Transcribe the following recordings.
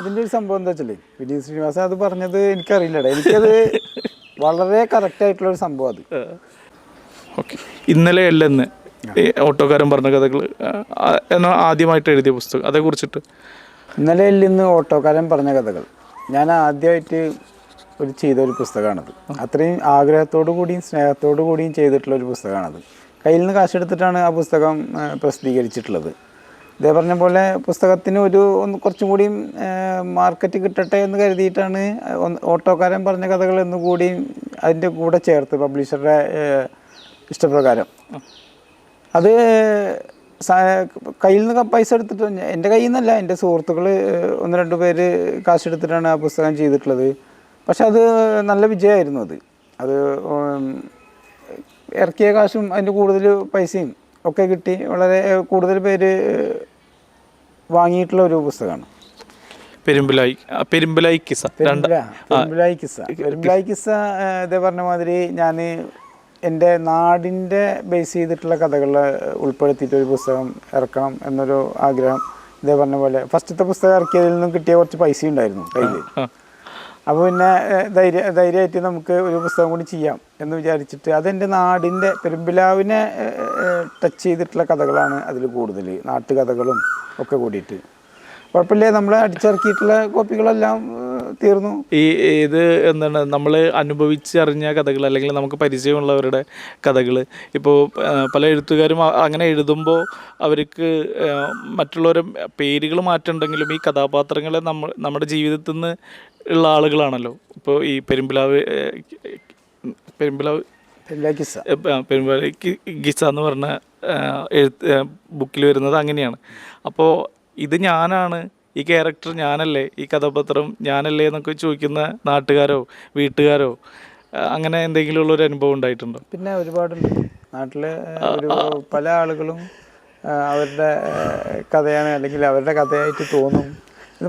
ഇതിന്റെ ഒരു സംഭവം എന്താ വെച്ചാൽ വിനീത് ശ്രീനിവാസൻ അത് പറഞ്ഞത് എനിക്കറിയില്ലടാ. എനിക്കത് വളരെ കറക്റ്റ് ആയിട്ടുള്ള ഒരു സംഭവം അത്. ഓക്കെ. ഇന്നലെ അല്ലെന്ന് ഈ ഓട്ടോക്കാരൻ പറഞ്ഞ കഥകൾ ആദ്യമായിട്ട് എഴുതിയ പുസ്തകം അതേക്കുറിച്ചിട്ട് ഇന്നലെ ഇന്ന് ഓട്ടോക്കാരൻ പറഞ്ഞ കഥകൾ. ഞാൻ ആദ്യമായിട്ട് ഒരു ചെയ്ത ഒരു പുസ്തകമാണത്. അത്രയും ആഗ്രഹത്തോടു കൂടിയും സ്നേഹത്തോടു കൂടിയും ചെയ്തിട്ടുള്ള ഒരു പുസ്തകമാണത്. കയ്യിൽ നിന്ന് കാശെടുത്തിട്ടാണ് ആ പുസ്തകം പ്രസിദ്ധീകരിച്ചിട്ടുള്ളത്. ഇതേ പറഞ്ഞ പോലെ പുസ്തകത്തിന് ഒരു ഒന്ന് കുറച്ചും കൂടിയും മാർക്കറ്റ് കിട്ടട്ടെ എന്ന് കരുതിയിട്ടാണ് ഓട്ടോക്കാരൻ പറഞ്ഞ കഥകൾ എന്നുകൂടിയും അതിന്റെ കൂടെ ചേർത്ത് പബ്ലിഷറുടെ ഇഷ്ടപ്രകാരം. അത് കയ്യിൽ നിന്ന് പൈസ എടുത്തിട്ട് എന്റെ കയ്യിൽ നിന്നല്ല എന്റെ സുഹൃത്തുക്കൾ ഒന്ന് രണ്ട് പേര് കാശെടുത്തിട്ടാണ് ആ പുസ്തകം ചെയ്തിട്ടുള്ളത്. പക്ഷെ അത് നല്ല വിജയമായിരുന്നു അത്. അത് ഇറക്കിയ കാശും അതിന്റെ കൂടുതൽ പൈസയും ഒക്കെ കിട്ടി. വളരെ കൂടുതൽ പേര് വാങ്ങിയിട്ടുള്ള ഒരു പുസ്തകമാണ്. പെരുമ്പിലായി പെരുമ്പിലായി കിസ പെരുമ്പിലായി പെരുമ്പിലായി ഇതേ പറഞ്ഞ മാതിരി ഞാൻ എന്റെ നാടിന്റെ ബേസ് ചെയ്തിട്ടുള്ള കഥകൾ ഉൾപ്പെടുത്തിയിട്ട് ഒരു പുസ്തകം ഇറക്കണം എന്നൊരു ആഗ്രഹം ഇതേ പറഞ്ഞ പോലെ ഫസ്റ്റത്തെ പുസ്തകം ഇറക്കിയതിൽ നിന്നും കിട്ടിയ കുറച്ച് പൈസ ഉണ്ടായിരുന്നു കയ്യിൽ അപ്പോൾ പിന്നെ ധൈര്യ ധൈര്യമായിട്ട് നമുക്ക് ഒരു പുസ്തകം കൂടി ചെയ്യാം. എന്ന് വിചാരിച്ചിട്ട് അതെന്റെ നാടിന്റെ പെരുമ്പിലാവിനെ ടച്ച് ചെയ്തിട്ടുള്ള കഥകളാണ് അതിൽ കൂടുതൽ. നാട്ടുകഥകളും ഒക്കെ കൂടിയിട്ട്. കുഴപ്പമില്ല നമ്മൾ അടിച്ചിറക്കിയിട്ടുള്ള കോപ്പികളെല്ലാം തീർന്നു. ഈ ഇത് എന്താണ് നമ്മൾ അനുഭവിച്ചറിഞ്ഞ കഥകൾ അല്ലെങ്കിൽ നമുക്ക് പരിചയമുള്ളവരുടെ കഥകൾ. ഇപ്പോൾ പല എഴുത്തുകാരും അങ്ങനെ എഴുതുമ്പോൾ അവർക്ക് മറ്റുള്ളവരെ പേരുകൾ മാറ്റുണ്ടെങ്കിലും ഈ കഥാപാത്രങ്ങളെ നമ്മൾ നമ്മുടെ ജീവിതത്തിൽ നിന്ന് ഉള്ള ആളുകളാണല്ലോ. ഇപ്പോൾ ഈ പെരുമ്പിലാവ് ഏ, പെരുമ്പള ഗിസ എന്ന് പറഞ്ഞ എഴുത്ത് ബുക്കിൽ വരുന്നത് അങ്ങനെയാണ്. അപ്പോൾ ഇത് ഞാനാണ് ഈ ക്യാരക്ടർ ഞാനല്ലേ ഈ കഥാപാത്രം ഞാനല്ലേ എന്നൊക്കെ ചോദിക്കുന്ന നാട്ടുകാരോ വീട്ടുകാരോ അങ്ങനെ എന്തെങ്കിലും ഉള്ളൊരു അനുഭവം ഉണ്ടായിട്ടുണ്ടോ? പിന്നെ ഒരുപാട് നാട്ടിലെ ഒരു പല ആളുകളും അവരുടെ കഥയാണ് അല്ലെങ്കിൽ അവരുടെ കഥയായിട്ട് തോന്നും.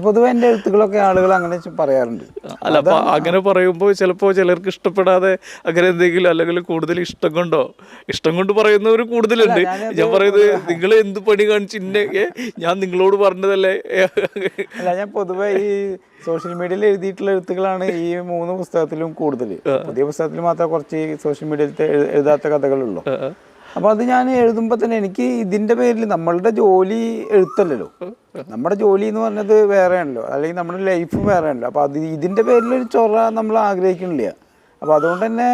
പൊതുവെ എന്റെ എഴുത്തുകളൊക്കെ ആളുകൾ അങ്ങനെ പറയാറുണ്ട്. അല്ല അപ്പൊ അങ്ങനെ പറയുമ്പോൾ ചിലപ്പോൾ ചിലർക്ക് ഇഷ്ടപ്പെടാതെ അങ്ങനെ എന്തെങ്കിലും അല്ലെങ്കിൽ കൂടുതൽ ഇഷ്ടം കൊണ്ടോ ഇഷ്ടം കൊണ്ട് പറയുന്നവർ കൂടുതലുണ്ട്. ഞാൻ പറയുന്നത് നിങ്ങൾ എന്ത് പണി കാണിച്ച് ഇന്നെ ഞാൻ നിങ്ങളോട് പറഞ്ഞതല്ലേ? അല്ല ഞാൻ പൊതുവെ ഈ സോഷ്യൽ മീഡിയയിൽ എഴുതിയിട്ടുള്ള എഴുത്തുകളാണ് ഈ മൂന്ന് പുസ്തകത്തിലും കൂടുതൽ. പുതിയ പുസ്തകത്തിൽ മാത്രമേ കുറച്ച് സോഷ്യൽ മീഡിയയിൽ എഴുതാത്ത കഥകളുള്ളൂ. അപ്പോൾ അത് ഞാൻ എഴുതുമ്പോൾ തന്നെ എനിക്ക് ഇതിന്റെ പേരിൽ നമ്മളുടെ ജോലി എഴുത്തല്ലല്ലോ. നമ്മുടെ ജോലി എന്ന് പറഞ്ഞത് വേറെയാണല്ലോ. അല്ലെങ്കിൽ നമ്മുടെ ലൈഫ് വേറെയാണല്ലോ. അപ്പോൾ അത് ഇതിന്റെ പേരിൽ ഒരു ചൊറ നമ്മൾ ആഗ്രഹിക്കണില്ല അപ്പോൾ അതുകൊണ്ട് തന്നെ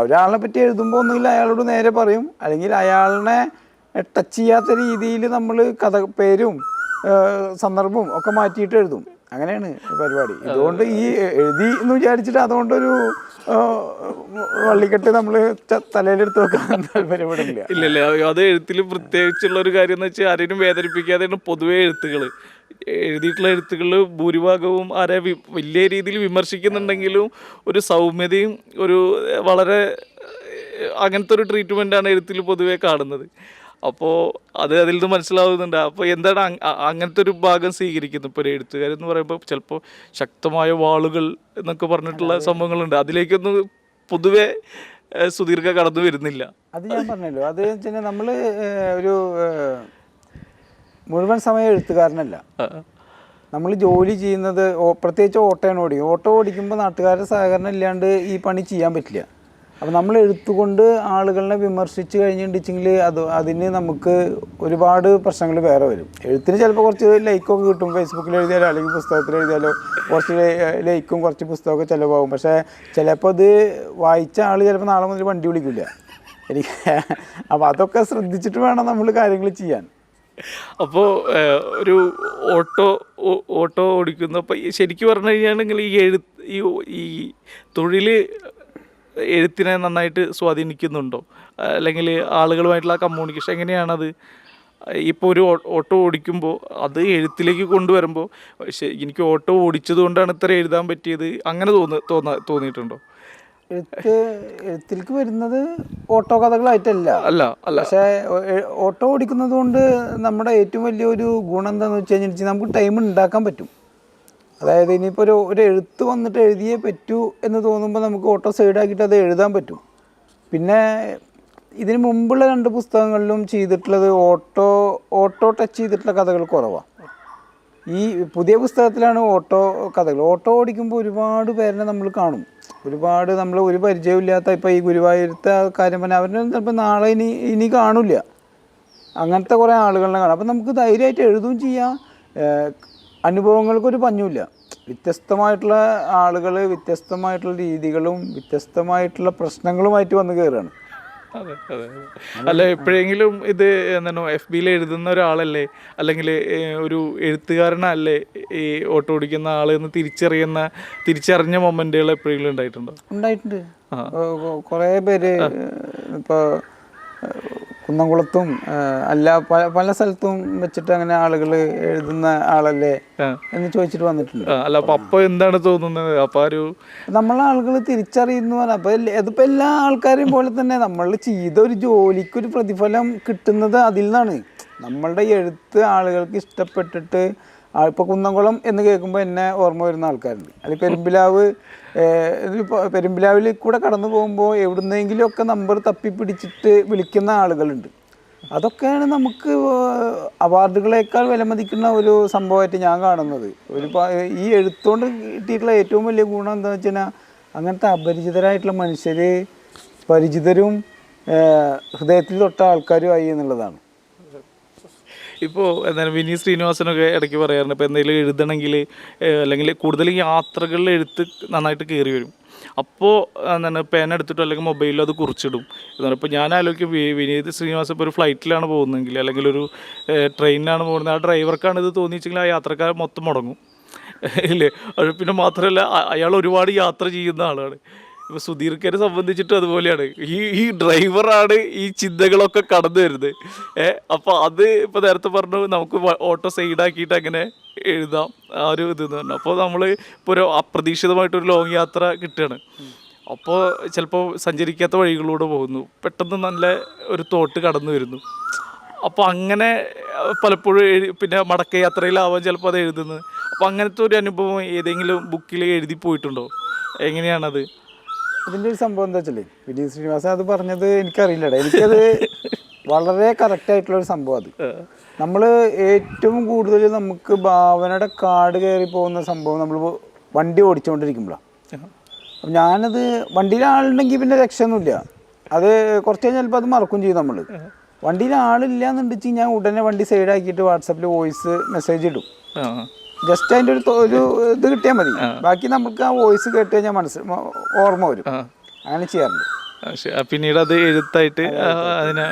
ഒരാളെ പറ്റി എഴുതുമ്പോൾ ഒന്നുകിൽ അയാളോട് നേരെ പറയും. അല്ലെങ്കിൽ അയാളിനെ ടച്ച് ചെയ്യാത്ത രീതിയിൽ നമ്മൾ കഥ പേരും സന്ദർഭവും ഒക്കെ മാറ്റിയിട്ട് എഴുതും. അങ്ങനെയാണ് പരിപാടി. ഇതുകൊണ്ട് ഈ എഴുതി എന്ന് വിചാരിച്ചിട്ട് അതുകൊണ്ടൊരു വള്ളിക്കെട്ട് നമ്മൾ തലയിലെടുത്ത് വെക്കാൻ താല്പര്യപ്പെടില്ല ഇല്ല അത് എഴുത്തിൽ പ്രത്യേകിച്ചുള്ള ഒരു കാര്യം എന്ന് വെച്ചാൽ ആരെയും വേദനിപ്പിക്കാതെയാണ് പൊതുവേ എഴുത്തുകൾ എഴുതിയിട്ടുള്ള എഴുത്തുകളിൽ ഭൂരിഭാഗവും ആരെ വലിയ രീതിയിൽ വിമർശിക്കുന്നുണ്ടെങ്കിലും ഒരു സൗമ്യതയും ഒരു വളരെ അങ്ങനത്തെ ഒരു ട്രീറ്റ്മെന്റാണ് എഴുത്തിൽ പൊതുവേ കാണുന്നത്. അപ്പോൾ അത് അതിൽ നിന്ന് മനസ്സിലാവുന്നുണ്ട്. അപ്പോൾ എന്താണ് അങ്ങനത്തെ ഒരു ഭാഗം സ്വീകരിക്കുന്നത് ഇപ്പോൾ ഒരു എഴുത്തുകാരെന്ന് പറയുമ്പോൾ ചിലപ്പോൾ ശക്തമായ വാളുകൾ എന്നൊക്കെ പറഞ്ഞിട്ടുള്ള സംഭവങ്ങളുണ്ട്. അതിലേക്കൊന്നും പൊതുവെ സുദീർഘ കടന്നു വരുന്നില്ല. അത് ഞാൻ പറഞ്ഞല്ലോ. അത് വെച്ചാൽ നമ്മൾ ഒരു മുഴുവൻ സമയം എഴുത്തുകാരനല്ല. നമ്മൾ ജോലി ചെയ്യുന്നത് പ്രത്യേകിച്ച് ഓട്ടോയാണ് ഓടിക്കും. ഓട്ടോ ഓടിക്കുമ്പോൾ നാട്ടുകാരുടെ സഹകരണം ഇല്ലാണ്ട് ഈ പണി ചെയ്യാൻ പറ്റില്ല. അപ്പോൾ നമ്മൾ എഴുത്തുകൊണ്ട് ആളുകളെ വിമർശിച്ച് കഴിഞ്ഞിട്ടുണ്ടെങ്കിൽ അത് അതിന് നമുക്ക് ഒരുപാട് പ്രശ്നങ്ങൾ വേറെ വരും. എഴുത്തിന് ചിലപ്പോൾ കുറച്ച് ലൈക്കൊക്കെ കിട്ടും. ഫേസ്ബുക്കിൽ എഴുതിയാലോ അല്ലെങ്കിൽ പുസ്തകത്തിൽ എഴുതിയാലോ കുറച്ച് ലൈക്കും കുറച്ച് പുസ്തകമൊക്കെ ചിലവാകും. പക്ഷേ ചിലപ്പോൾ അത് വായിച്ച ആൾ ചിലപ്പോൾ നാളെ മുതൽ വണ്ടി വിളിക്കില്ല എനിക്ക് അപ്പോൾ അതൊക്കെ ശ്രദ്ധിച്ചിട്ട് വേണം നമ്മൾ കാര്യങ്ങൾ ചെയ്യാൻ. അപ്പോൾ ഒരു ഓട്ടോ ഓട്ടോ ഓടിക്കുന്നു. അപ്പോൾ ശരിക്കും പറഞ്ഞു കഴിഞ്ഞാണെങ്കിൽ ഈ എഴുത്ത് ഈ ഈ തൊഴിൽ എഴുത്തിനെ നന്നായിട്ട് സ്വാധീനിക്കുന്നുണ്ടോ? അല്ലെങ്കിൽ ആളുകളുമായിട്ടുള്ള കമ്മ്യൂണിക്കേഷൻ എങ്ങനെയാണത്? ഇപ്പോൾ ഒരു ഓട്ടോ ഓടിക്കുമ്പോൾ അത് എഴുത്തിലേക്ക് കൊണ്ടുവരുമ്പോൾ എനിക്ക് ഓട്ടോ ഓടിച്ചത് കൊണ്ടാണ് ഇത്ര എഴുതാൻ പറ്റിയത്. അങ്ങനെ തോന്ന തോന്നാ തോന്നിയിട്ടുണ്ടോ? എഴുത്ത് എഴുത്തിലേക്ക് വരുന്നത് ഓട്ടോ കഥകളായിട്ടല്ല. അല്ല അല്ല. പക്ഷേ ഓട്ടോ ഓടിക്കുന്നത് കൊണ്ട് നമ്മുടെ ഏറ്റവും വലിയൊരു ഗുണം എന്താണെന്ന് വെച്ച് കഴിഞ്ഞാൽ നമുക്ക് ടൈം ഉണ്ടാക്കാൻ പറ്റും. അതായത് ഇനിയിപ്പോൾ ഒരു ഒരു എഴുത്ത് വന്നിട്ട് എഴുതിയേ പറ്റൂ എന്ന് തോന്നുമ്പോൾ നമുക്ക് ഓട്ടോ സൈഡാക്കിയിട്ട് അത് എഴുതാൻ പറ്റും. പിന്നെ ഇതിന് മുമ്പുള്ള രണ്ട് പുസ്തകങ്ങളിലും ചെയ്തിട്ടുള്ളത് ഓട്ടോ ഓട്ടോ ടച്ച് ചെയ്തിട്ടുള്ള കഥകൾ കുറവാണ് ഈ പുതിയ പുസ്തകത്തിലാണ് ഓട്ടോ കഥകൾ. ഓട്ടോ ഓടിക്കുമ്പോൾ ഒരുപാട് പേരെ നമ്മൾ കാണും. ഒരുപാട് നമ്മൾ ഒരു പരിചയമില്ലാത്ത ഇപ്പോൾ ഈ ഗുരുവായൂരത്തെ കാര്യം പറഞ്ഞാൽ അവരെ ചിലപ്പോൾ നാളെ ഇനി ഇനി കാണില്ല. അങ്ങനത്തെ കുറേ ആളുകളെ കാണാം. അപ്പം നമുക്ക് ധൈര്യമായിട്ട് എഴുതുകയും ചെയ്യാം. അനുഭവങ്ങൾക്കൊരു പഞ്ഞുമില്ല വ്യത്യസ്തമായിട്ടുള്ള ആളുകൾ വ്യത്യസ്തമായിട്ടുള്ള രീതികളും വ്യത്യസ്തമായിട്ടുള്ള പ്രശ്നങ്ങളുമായിട്ട് വന്ന് കയറുകയാണ്. അല്ല എപ്പോഴെങ്കിലും ഇത് എന്താണ് എഫ് ബിയിൽ എഴുതുന്ന ഒരാളല്ലേ? അല്ലെങ്കിൽ ഒരു എഴുത്തുകാരനല്ലേ ഈ ഓട്ടോ ഓടിക്കുന്ന ആൾ എന്ന് തിരിച്ചറിയുന്ന തിരിച്ചറിഞ്ഞ മൊമെന്റുകൾ എപ്പോഴെങ്കിലും ഉണ്ടായിട്ടുണ്ടോ? ഉണ്ടായിട്ടുണ്ട്. കുറേ പേര് ഇപ്പോൾ കുന്നംകുളത്തും അല്ല പല പല സ്ഥലത്തും വെച്ചിട്ട് അങ്ങനെ ആളുകൾ എഴുതുന്ന ആളല്ലേ എന്ന് ചോദിച്ചിട്ട് വന്നിട്ടുണ്ട്. അല്ല അപ്പൊ എന്താണ് തോന്നുന്നത്? അപ്പൊ ഒരു നമ്മളെ ആളുകൾ തിരിച്ചറിയുന്നു അപ്പൊ അതിപ്പോ എല്ലാ ആൾക്കാരെയും പോലെ തന്നെ നമ്മൾ ചെയ്ത ഒരു ജോലിക്ക് ഒരു പ്രതിഫലം കിട്ടുന്നത് അതിൽ നിന്നാണ്. നമ്മളുടെ എഴുത്ത് ആളുകൾക്ക് ഇഷ്ടപ്പെട്ടിട്ട് ഇപ്പോൾ കുന്നംകുളം എന്ന് കേൾക്കുമ്പോൾ എന്നെ ഓർമ്മ വരുന്ന ആൾക്കാരുണ്ട്. അല്ലെങ്കിൽ പെരുമ്പിലാവ് പെരുമ്പിലാവിൽ കൂടെ കടന്നു പോകുമ്പോൾ എവിടുന്നെങ്കിലുമൊക്കെ നമ്പർ തപ്പിപ്പിടിച്ചിട്ട് വിളിക്കുന്ന ആളുകളുണ്ട്. അതൊക്കെയാണ് നമുക്ക് അവാർഡുകളേക്കാൾ വിലമതിക്കുന്ന ഒരു സംഭവമായിട്ട് ഞാൻ കാണുന്നത്. ഒരു ഈ എഴുത്തുകൊണ്ട് കിട്ടിയിട്ടുള്ള ഏറ്റവും വലിയ ഗുണം എന്താണെന്ന് വെച്ച് കഴിഞ്ഞാൽ അങ്ങനത്തെ അപരിചിതരായിട്ടുള്ള മനുഷ്യർ പരിചിതരും ഹൃദയത്തിൽ തൊട്ട ആൾക്കാരും ആയി എന്നുള്ളതാണ്. ഇപ്പോൾ എന്താണ് വിനീത് ശ്രീനിവാസനൊക്കെ ഇടയ്ക്ക് പറയാറുണ്ട് ഇപ്പോൾ എന്തെങ്കിലും എഴുതണമെങ്കിൽ അല്ലെങ്കിൽ കൂടുതൽ യാത്രകളിൽ എഴുത്ത് നന്നായിട്ട് കയറി വരും. അപ്പോൾ എന്താണ് പേന എടുത്തിട്ടോ അല്ലെങ്കിൽ മൊബൈലിലോ അത് കുറിച്ചിടും. എന്താണ് ഇപ്പോൾ ഞാൻ ആലോചിക്കും വിനീത് ശ്രീനിവാസൻ ഇപ്പോൾ ഒരു ഫ്ലൈറ്റിലാണ് പോകുന്നതെങ്കിൽ അല്ലെങ്കിൽ ഒരു ട്രെയിനിലാണ് പോകുന്നത് ആ ഡ്രൈവർക്കാണ് ഇത് തോന്നിച്ചെങ്കിൽ ആ യാത്രക്കാർ മൊത്തം മുടങ്ങും. ഇല്ലേ? പിന്നെ മാത്രമല്ല അയാൾ ഒരുപാട് യാത്ര ചെയ്യുന്ന ആളാണ്. ഇപ്പോൾ സംബന്ധിച്ചിട്ടും സംബന്ധിച്ചിട്ട് അതുപോലെയാണ്. ഈ ഈ ഡ്രൈവറാണ് ഈ ചിന്തകളൊക്കെ കടന്നു വരുന്നത്. ഏ അപ്പോൾ അത് ഇപ്പോൾ നേരത്തെ പറഞ്ഞു നമുക്ക് ഓട്ടോ സൈഡാക്കിയിട്ട് അങ്ങനെ എഴുതാം. ആ ഒരു ഇത് എന്ന് പറഞ്ഞു. അപ്പോൾ നമ്മൾ ഇപ്പോൾ ഒരു അപ്രതീക്ഷിതമായിട്ടൊരു ലോങ് യാത്ര കിട്ടുകയാണ്. അപ്പോൾ ചിലപ്പോൾ സഞ്ചരിക്കാത്ത വഴികളിലൂടെ പോകുന്നു. പെട്ടെന്ന് നല്ല ഒരു തോട്ട് കടന്നു വരുന്നു. അപ്പോൾ അങ്ങനെ പലപ്പോഴും പിന്നെ മടക്ക യാത്രയിലാവാൻ ചിലപ്പോൾ അത് എഴുതുന്നത്. അപ്പോൾ അങ്ങനത്തെ ഒരു അനുഭവം ഏതെങ്കിലും ബുക്കിൽ എഴുതി പോയിട്ടുണ്ടോ? എങ്ങനെയാണത്? ഇതിന്റെ ഒരു സംഭവം എന്താ വെച്ചാൽ വിനീത് ശ്രീനിവാസൻ അത് പറഞ്ഞത് എനിക്കറിയില്ലടാ. എനിക്കത് വളരെ കറക്റ്റ് ആയിട്ടുള്ള ഒരു സംഭവം അത്. നമ്മൾ ഏറ്റവും കൂടുതൽ നമുക്ക് ഭാവനയുടെ കാട് കയറി പോകുന്ന സംഭവം നമ്മൾ വണ്ടി ഓടിച്ചുകൊണ്ടിരിക്കുമ്പോഴാണ് അപ്പം ഞാനത് വണ്ടിയിൽ ആളുണ്ടെങ്കിൽ പിന്നെ രക്ഷയൊന്നുമില്ല. അത് കുറച്ച് കഴിഞ്ഞാൽ ചിലപ്പോൾ അത് മറക്കും ചെയ്യും നമ്മൾ വണ്ടിയിൽ ആളില്ല എന്നുണ്ടെച്ച് ഞാൻ ഉടനെ വണ്ടി സൈഡാക്കിയിട്ട് വാട്സപ്പിൽ വോയിസ് മെസ്സേജ് ഇടും. ജസ്റ്റ് അതിന്റെ ഒരു ഒരു ഇത് കിട്ടിയാൽ മതി. ബാക്കി നമുക്ക് ആ വോയിസ് കേട്ട് കഴിഞ്ഞാൽ മനസ്സിൽ ഓർമ്മ വരും. അങ്ങനെ ചെയ്യാറുണ്ട്. പിന്നീട് അത് എഴുത്തായിട്ട് അതിനെ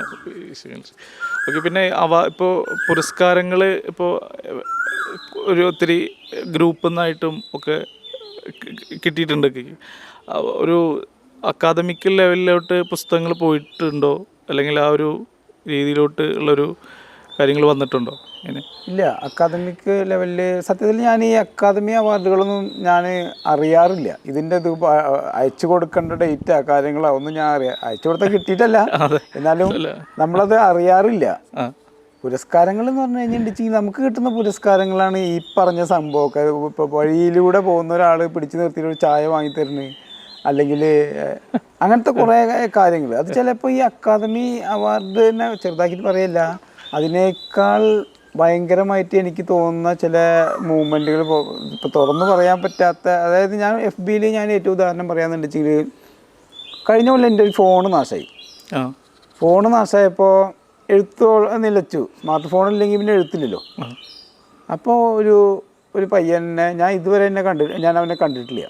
ഓക്കെ പിന്നെ അവ ഇപ്പോൾ പുരസ്കാരങ്ങൾ ഇപ്പോൾ ഒരു ഒത്തിരി ഗ്രൂപ്പിൽ നിന്നായിട്ടും ഒക്കെ കിട്ടിയിട്ടുണ്ട്. ഒരു അക്കാദമിക്കൽ ലെവലിലോട്ട് പുസ്തകങ്ങൾ പോയിട്ടുണ്ടോ? അല്ലെങ്കിൽ ആ ഒരു രീതിയിലോട്ട് ഉള്ളൊരു കാര്യങ്ങൾ വന്നിട്ടുണ്ടോ ഇങ്ങനെ? ഇല്ല അക്കാദമിക് ലെവലിൽ സത്യത്തിൽ ഞാൻ ഈ അക്കാദമി അവാർഡുകളൊന്നും ഞാൻ അറിയാറില്ല. ഇതിന്റെ ഇത് അയച്ചു കൊടുക്കേണ്ട ഡേറ്റാ കാര്യങ്ങളോ ഒന്നും ഞാൻ അറിയാം അയച്ചു കൊടുത്താൽ കിട്ടിയിട്ടല്ല. എന്നാലും നമ്മളത് അറിയാറില്ല. പുരസ്കാരങ്ങൾ എന്ന് പറഞ്ഞു കഴിഞ്ഞിട്ടുണ്ടെങ്കിൽ നമുക്ക് കിട്ടുന്ന പുരസ്കാരങ്ങളാണ് ഈ പറഞ്ഞ സംഭവമൊക്കെ. ഇപ്പോൾ വഴിയിലൂടെ പോകുന്ന ഒരാൾ പിടിച്ചു നിർത്തിയിട്ട് ഒരു ചായ വാങ്ങി തരുന്നത് അല്ലെങ്കിൽ അങ്ങനത്തെ കുറേ കാര്യങ്ങൾ അത് ചിലപ്പോൾ ഈ അക്കാദമി അവാർഡ് തന്നെ ചെറുതാക്കിയിട്ട് പറയല്ല. അതിനേക്കാൾ ഭയങ്കരമായിട്ട് എനിക്ക് തോന്നുന്ന ചില മൂവ്മെന്റുകൾ ഇപ്പോൾ തുറന്നു പറയാൻ പറ്റാത്ത അതായത് ഞാൻ എഫ് ബിയിൽ ഞാൻ ഏറ്റവും ഉദാഹരണം പറയാന്നുണ്ടെങ്കിൽ കഴിഞ്ഞ കൊല്ലം എന്റെ ഒരു ഫോണ് നാശമായി ഫോൺ നാശമായപ്പോൾ എഴുത്തോ നിലച്ചു സ്മാർട്ട് ഫോൺ ഇല്ലെങ്കിൽ പിന്നെ എഴുത്തില്ലല്ലോ. അപ്പോൾ ഒരു ഒരു പയ്യനെ ഞാൻ ഇതുവരെ എന്നെ കണ്ടി ഞാൻ അവനെ കണ്ടിട്ടില്ല.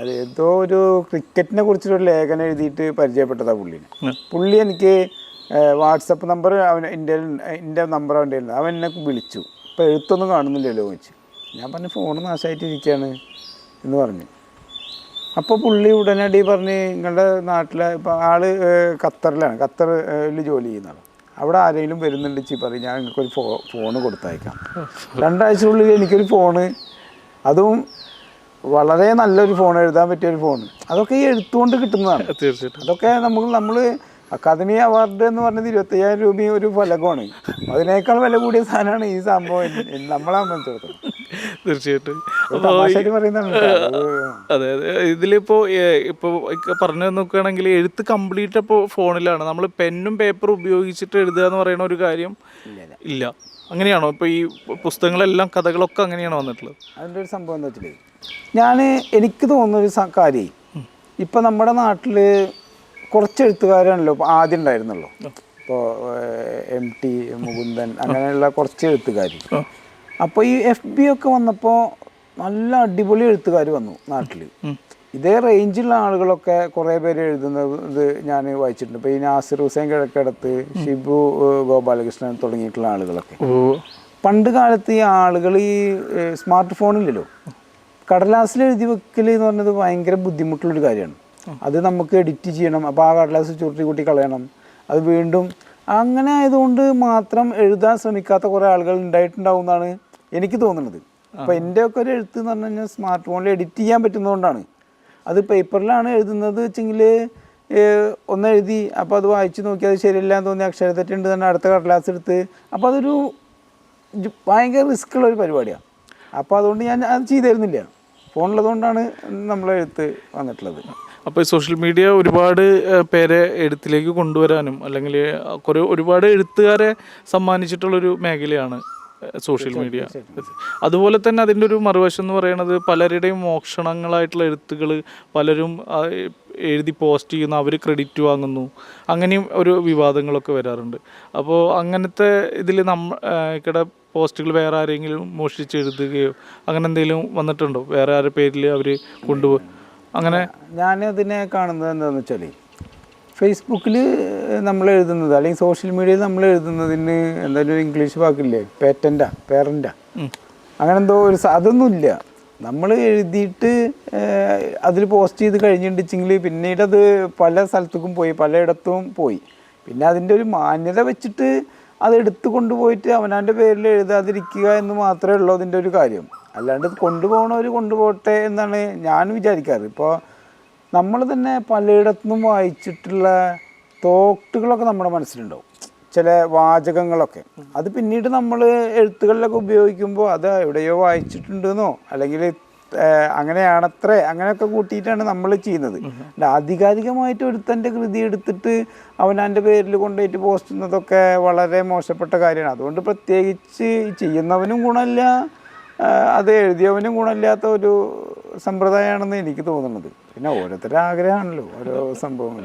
അത് ഏതോ ഒരു ക്രിക്കറ്റിനെ കുറിച്ചിട്ടൊരു ലേഖനം എഴുതിയിട്ട് പരിചയപ്പെട്ടതാണ് പുള്ളിനെ. പുള്ളി എനിക്ക് വാട്സപ്പ് നമ്പർ അവൻ എന്റെ എന്റെ നമ്പർ അവന്റെ കയ്യിലുണ്ട്. അവൻ എന്നെ വിളിച്ചു. ഇപ്പോൾ എഴുത്തൊന്നും കാണുന്നില്ലല്ലോ ചോദിച്ചു. ഞാൻ പറഞ്ഞു ഫോൺ നാശമായിട്ടിരിക്കുകയാണ് എന്ന് പറഞ്ഞു. അപ്പോൾ പുള്ളി ഉടനടി പറഞ്ഞ് നിങ്ങളുടെ നാട്ടിലെ ഇപ്പം ആൾ ഏഹ്, ഖത്തറിലാണ്. ഖത്തറിൽ ജോലി ചെയ്യുന്നതാണ്. അവിടെ ആരെങ്കിലും വരുന്നുണ്ട് ചീ പറയും ഞാൻ നിങ്ങൾക്കൊരു ഫോ ഫോണ് കൊടുത്തയക്കാം. രണ്ടാഴ്ചക്കുള്ളിൽ എനിക്കൊരു ഫോണ്. അതും വളരെ നല്ലൊരു ഫോൺ എഴുതാൻ പറ്റിയൊരു ഫോൺ അതൊക്കെ ഈ എഴുത്തുകൊണ്ട് കിട്ടുന്നതാണ്. തീർച്ചയായിട്ടും. അതൊക്കെ നമ്മൾ നമ്മൾ അക്കാദമി അവാർഡ് എന്ന് പറഞ്ഞത് ഇരുപത്തയ്യായിരം രൂപയും ഒരു ഫലകമാണ്. അതിനേക്കാൾ വില കൂടിയ സാധനമാണ് ഈ സംഭവം. നമ്മളെ സംബന്ധിച്ചിടത്തോളം. തീർച്ചയായിട്ടും. അത് അതെ. ഇതിലിപ്പോൾ ഇപ്പോൾ പറഞ്ഞു നോക്കുകയാണെങ്കിൽ എഴുത്ത് കംപ്ലീറ്റ് ഇപ്പോൾ ഫോണിലാണ്. നമ്മൾ പെന്നും പേപ്പറും ഉപയോഗിച്ചിട്ട് എഴുതുക എന്ന് പറയുന്ന ഒരു കാര്യം ഇല്ല അങ്ങനെയാണോ? ഇപ്പോൾ ഈ പുസ്തകങ്ങളെല്ലാം കഥകളൊക്കെ അങ്ങനെയാണോ വന്നിട്ടുള്ളത്? അതിന്റെ ഒരു സംഭവം എന്താ വെച്ചിട്ട് ഞാൻ എനിക്ക് തോന്നുന്ന ഒരു സ- കാര്യം. ഇപ്പം നമ്മുടെ നാട്ടിൽ കുറച്ച് എഴുത്തുകാരാണല്ലോ ഇപ്പം ആദ്യം ഉണ്ടായിരുന്നല്ലോ ഇപ്പോൾ എം ടി മുകുന്ദൻ അങ്ങനെയുള്ള കുറച്ച് എഴുത്തുകാർ അപ്പോൾ ഈ എഫ് ബി ഒക്കെ വന്നപ്പോൾ നല്ല അടിപൊളി എഴുത്തുകാർ വന്നു നാട്ടിൽ ഇതേ റേഞ്ചിലുള്ള ആളുകളൊക്കെ കുറേ പേര് എഴുതുന്നത് ഇത് ഞാൻ വായിച്ചിട്ടുണ്ട്. ഇപ്പോൾ ഈ നാസിർ ഹുസൈൻ കിഴക്കടത്ത് ഷിബു ഗോപാലകൃഷ്ണൻ തുടങ്ങിയിട്ടുള്ള ആളുകളൊക്കെ. പണ്ട് കാലത്ത് ഈ ആളുകൾ ഈ സ്മാർട്ട് ഫോണില്ലല്ലോ. കടലാസിൽ എഴുതി വെക്കൽ എന്ന് പറഞ്ഞത് ഭയങ്കര ബുദ്ധിമുട്ടുള്ളൊരു കാര്യമാണ്. അത് നമുക്ക് എഡിറ്റ് ചെയ്യണം. അപ്പോൾ ആ കടലാസ് ചുരുട്ടി കൂട്ടി കളയണം. അത് വീണ്ടും അങ്ങനെ ആയതുകൊണ്ട് മാത്രം എഴുതാൻ ശ്രമിക്കാത്ത കുറേ ആളുകൾ ഉണ്ടായിട്ടുണ്ടാവും എന്നാണ് എനിക്ക് തോന്നുന്നത്. അപ്പോൾ എന്റെ ഒക്കെ ഒരു എഴുത്ത് എന്ന് പറഞ്ഞു കഴിഞ്ഞാൽ സ്മാർട്ട് ഫോണിൽ എഡിറ്റ് ചെയ്യാൻ പറ്റുന്നതുകൊണ്ടാണ് അത് പേപ്പറിലാണ് എഴുതുന്നത് വെച്ചെങ്കിൽ ഒന്ന് എഴുതി അപ്പോൾ അത് വായിച്ചു നോക്കി അത് ശരിയല്ല എന്ന് തോന്നി അക്ഷരത്തെറ്റുണ്ട് തന്നെ അടുത്ത കടലാസ് എടുത്ത്. അപ്പോൾ അതൊരു ഭയങ്കര റിസ്ക് ഉള്ള ഒരു പരിപാടിയാണ് അപ്പോൾ അതുകൊണ്ട് ഞാൻ അത് ചെയ്തിരുന്നില്ല. ഫോണുള്ളതുകൊണ്ടാണ് നമ്മൾ എഴുത്ത് വന്നിട്ടുള്ളത്. അപ്പോൾ ഈ സോഷ്യൽ മീഡിയ ഒരുപാട് പേരെ എഴുത്തിലേക്ക് കൊണ്ടുവരാനും അല്ലെങ്കിൽ കുറേ ഒരുപാട് എഴുത്തുകാരെ സമ്മാനിച്ചിട്ടുള്ളൊരു മേഖലയാണ് സോഷ്യൽ മീഡിയ അതുപോലെ തന്നെ അതിന്റെ ഒരു മറുവശം എന്ന് പറയുന്നത് പലരുടെയും മോഷണങ്ങളായിട്ടുള്ള എഴുത്തുകൾ പലരും എഴുതി പോസ്റ്റ് ചെയ്യുന്നു അവർ ക്രെഡിറ്റ് വാങ്ങുന്നു അങ്ങനെയും ഒരു വിവാദങ്ങളൊക്കെ വരാറുണ്ട്. അപ്പോൾ അങ്ങനത്തെ ഇതിൽ നമ്മ ഇവിടെ പോസ്റ്റുകൾ വേറെ ആരെങ്കിലും മോഷ്ടിച്ച് എഴുതുകയോ അങ്ങനെ എന്തെങ്കിലും വന്നിട്ടുണ്ടോ? വേറെ ആരുടെ പേരിൽ അവർ കൊണ്ടുപോയി അങ്ങനെ ഞാൻ ഇതിനെ കാണുന്നത് എന്താണെന്ന് വെച്ചാൽ ഫേസ്ബുക്കിൽ നമ്മൾ എഴുതുന്നത് അല്ലെങ്കിൽ സോഷ്യൽ മീഡിയയിൽ നമ്മൾ എഴുതുന്നതിന് എന്തായാലും ഒരു ഇംഗ്ലീഷ് വാക്കില്ലേ? പേറ്റന്റാ പേരന്റാ അങ്ങനെ എന്തോ ഒരു അതൊന്നുമില്ല. നമ്മൾ എഴുതിയിട്ട് അതിൽ പോസ്റ്റ് ചെയ്ത് കഴിഞ്ഞിട്ടുണ്ടെങ്കിൽ പിന്നീട് അത് പല സ്ഥലത്തേക്കും പോയി പലയിടത്തും പോയി. പിന്നെ അതിന്റെ ഒരു മാന്യത വെച്ചിട്ട് അത് എടുത്തു കൊണ്ടുപോയിട്ട് അവനവന്റെ പേരിൽ എഴുതാതിരിക്കുക എന്ന് മാത്രമേ ഉള്ളൂ അതിന്റെ ഒരു കാര്യം. അല്ലാണ്ട് കൊണ്ടുപോകണവർ കൊണ്ടുപോകട്ടെ എന്നാണ് ഞാൻ വിചാരിക്കാറ്. ഇപ്പോൾ നമ്മൾ തന്നെ പലയിടത്തുനിന്നും വായിച്ചിട്ടുള്ള തോട്ടുകളൊക്കെ നമ്മുടെ മനസ്സിലുണ്ടാവും. ചില വാചകങ്ങളൊക്കെ. അത് പിന്നീട് നമ്മൾ എഴുത്തുകളിലൊക്കെ ഉപയോഗിക്കുമ്പോൾ അത് എവിടെയോ വായിച്ചിട്ടുണ്ടെന്നോ അല്ലെങ്കിൽ അങ്ങനെയാണത്രേ അങ്ങനെയൊക്കെ കൂട്ടിയിട്ടാണ് നമ്മൾ ചെയ്യുന്നത്. ആധികാരികമായിട്ട് ഒരുത്തന്റെ കൃതി എടുത്തിട്ട് അവനവന്റെ പേരിൽ കൊണ്ടുപോയിട്ട് പോസ്റ്റ് ചെയ്യുന്നതൊക്കെ വളരെ മോശപ്പെട്ട കാര്യമാണ്. അതുകൊണ്ട് പ്രത്യേകിച്ച് ചെയ്യുന്നവനും ഗുണമില്ല അത് എഴുതിയവനും ഗുണമില്ലാത്ത ഒരു സമ്പ്രദായമാണെന്ന് എനിക്ക് തോന്നുന്നത്. പിന്നെ ഓരോരുത്തരുടെ ആഗ്രഹമാണല്ലോ ഓരോ സംഭവങ്ങൾ